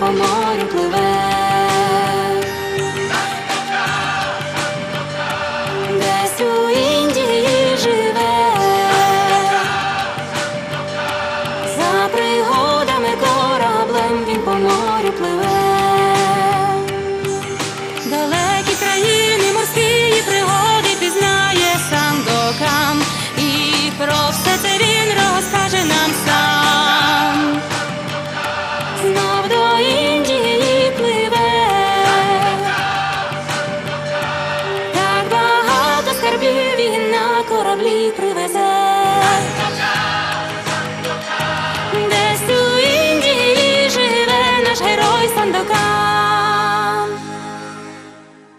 по морю пливе. Десь у Індії живе. За пригодами кораблем він по морю пливе. землі привезе.